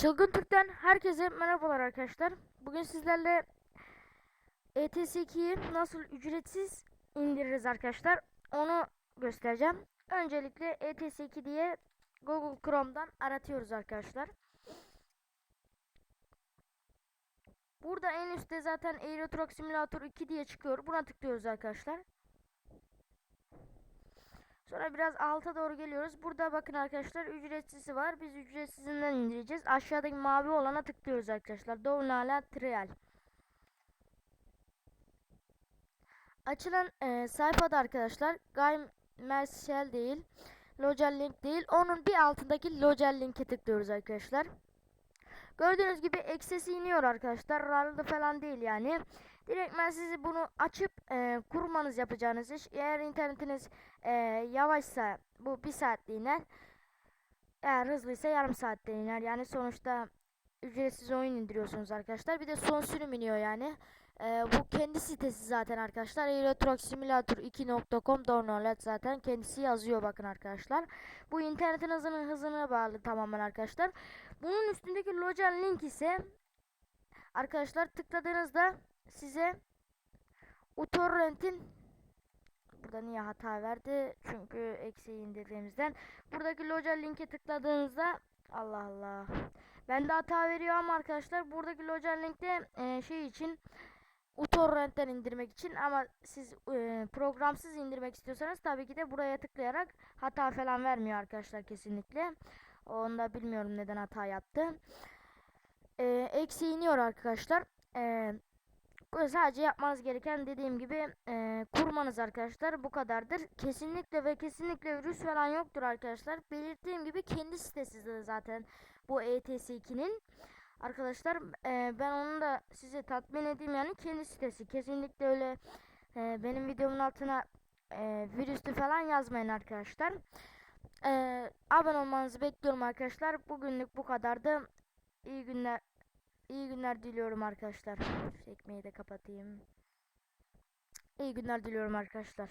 Çılgın Türk'ten herkese merhabalar arkadaşlar. Bugün sizlerle ETS2'yi nasıl ücretsiz indiririz arkadaşlar. Onu göstereceğim. Öncelikle ETS2 diye Google Chrome'dan aratıyoruz arkadaşlar. Burada en üstte zaten Euro Truck Simulator 2 diye çıkıyor. Buna tıklıyoruz arkadaşlar. Sonra biraz alta doğru geliyoruz. Burada bakın arkadaşlar ücretsizi var. Biz ücretsizinden indireceğiz. Aşağıdaki mavi olana tıklıyoruz arkadaşlar. Download Trial. Açılan e, sayfada arkadaşlar Guy Marshall değil. Logel Link değil. Onun bir altındaki Logel Link'e tıklıyoruz arkadaşlar. Gördüğünüz gibi eksesi iniyor arkadaşlar. Rarlı falan değil yani. Direkt ben sizi bunu açıp e, kurmanız yapacağınız iş. Eğer internetiniz e, yavaşsa bu bir saatte iner. Eğer hızlıysa yarım saatte iner. Yani sonuçta ücretsiz oyun indiriyorsunuz arkadaşlar. Bir de son sürüm iniyor yani. E, bu kendi sitesi zaten arkadaşlar. Euro Truck Simulator 2.com download zaten kendisi yazıyor bakın arkadaşlar. Bu internetin hızının hızına bağlı tamamen arkadaşlar. Bunun üstündeki Local link ise arkadaşlar tıkladığınızda size uTorrent'in burada niye hata verdi? Çünkü eksiği indirdiğimizden. Buradaki Local linke tıkladığınızda Allah Allah. Bende hata veriyor ama arkadaşlar buradaki Local linkte e, şey için uTorrent'ten indirmek için ama siz e, programsız indirmek istiyorsanız tabii ki de buraya tıklayarak hata falan vermiyor arkadaşlar kesinlikle. Onu da bilmiyorum neden hata yaptı. E, eksi iniyor arkadaşlar. E, sadece yapmanız gereken dediğim gibi e, kurmanız arkadaşlar bu kadardır. Kesinlikle ve kesinlikle virüs falan yoktur arkadaşlar. Belirttiğim gibi kendi sitesi de zaten bu ETS2'nin. Arkadaşlar e, ben onu da size tatmin edeyim yani kendi sitesi. Kesinlikle öyle e, benim videomun altına e, virüslü falan yazmayın arkadaşlar. E, abone olmanızı bekliyorum arkadaşlar. Bugünlük bu kadardı. İyi günler. İyi günler diliyorum arkadaşlar. Şu ekmeği de kapatayım. İyi günler diliyorum arkadaşlar.